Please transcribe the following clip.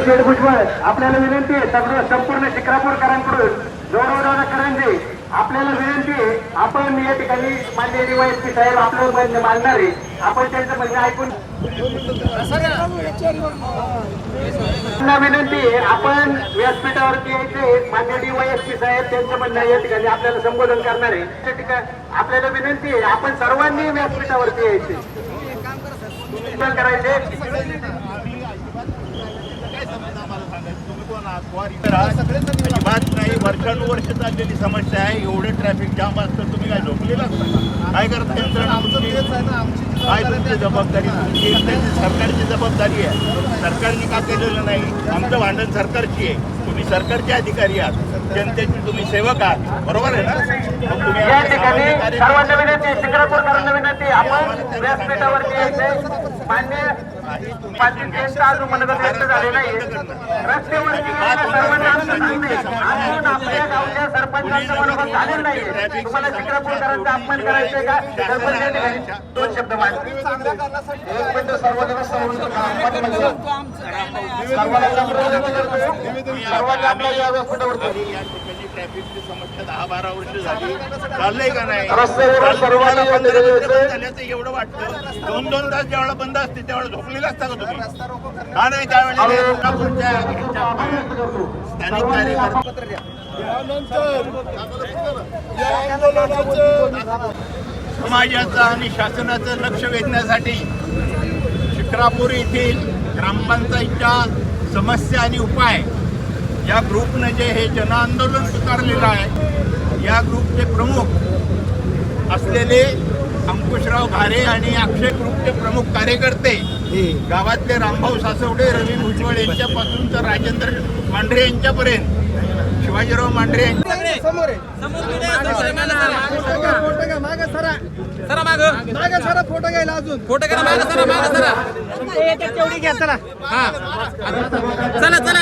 शेठ भुजबळ आपल्याला विनंती आहे सगळं संपूर्ण शिक्रापूरकरांकडून गौरवदादा करंजे. आपल्याला विनंती आहे आपण या ठिकाणी मान्य डीवायएसपी साहेब आपलं म्हणणं मानणारे आपण त्यांचं म्हणणं ऐकून विनंती आहे आपण व्यासपीठावरती यायचे मान्य डीवायएसपी साहेब त्यांचं म्हणणं या ठिकाणी आपल्याला संबोधन करणार आहे. त्या ठिकाणी आपल्याला विनंती आहे आपण सर्वांनी व्यासपीठावरती यायचे करायचे अजिबात नाही. वर्षानुवर्ष चाललेली समस्या आहे. एवढं ट्रॅफिक जाम असतं. तुम्ही काय झोपलेलं काय करता यंत्रणा? काय तुमची जबाबदारी? सरकारची जबाबदारी आहे. सरकारने का केलेलं नाही? आमचं भांडण सरकारची आहे. तुम्ही सरकारचे अधिकारी आहात. जनतेचे तुम्ही सेवक आहात. बरोबर आहे ना? या ठिकाणी सर्वांना विनंती शिक्रापूरकरांना विनंती. आपण व्यासपीठावरती यायचंय. मान्य पाटील यांचं अजून मनोगत व्यक्त झाले नाही रस्त्यावरती सर्वांना आमचं सांगणं आहे. अजून आपल्या गावच्या सरपंचांचं मनोगत झालेलं नाहीये तुम्हाला शिक्रापूरकरांचा अपमान करायचंय का? सरपंच या ठिकाणी दोन शब्द मांडले एक मिनिट सर्वांना सर्वांना सर्वांना आपल्या या ठिकाणी ट्रॅफिकची समस्या दहा बारा वर्ष झाली. चाललंय का नाही? झाल्याचं एवढं वाटतं. दोन दोन तास ज्यावेळेला बंद असते त्यावेळेला झोपलेला असता का तुम्ही? का नाही त्यावेळेला स्थानिक कार्यकर्ते. समाजाचं आणि शासनाचं लक्ष वेधण्यासाठी शिक्रापूर येथील ग्रामपंचायतच्या समस्या आणि उपाय या ग्रुपनं जे हे जनआंदोलन पुकारलेलं आहे या ग्रुपचे प्रमुख असलेले अंकुशराव घारे आणि अक्षय ग्रुपचे प्रमुख कार्यकर्ते गावातले रामभाऊ सासवडे रवी भुजबळ यांच्यापासून तर राजेंद्र मांढरे यांच्यापर्यंत शिवाजीराव मांढरे यांच्या सरा माग मागे सरा. फोटो घ्यायला अजून. फोटो करा माग सरा माग सरा. तेवढी घ्या चला. हा. चला चला. जरा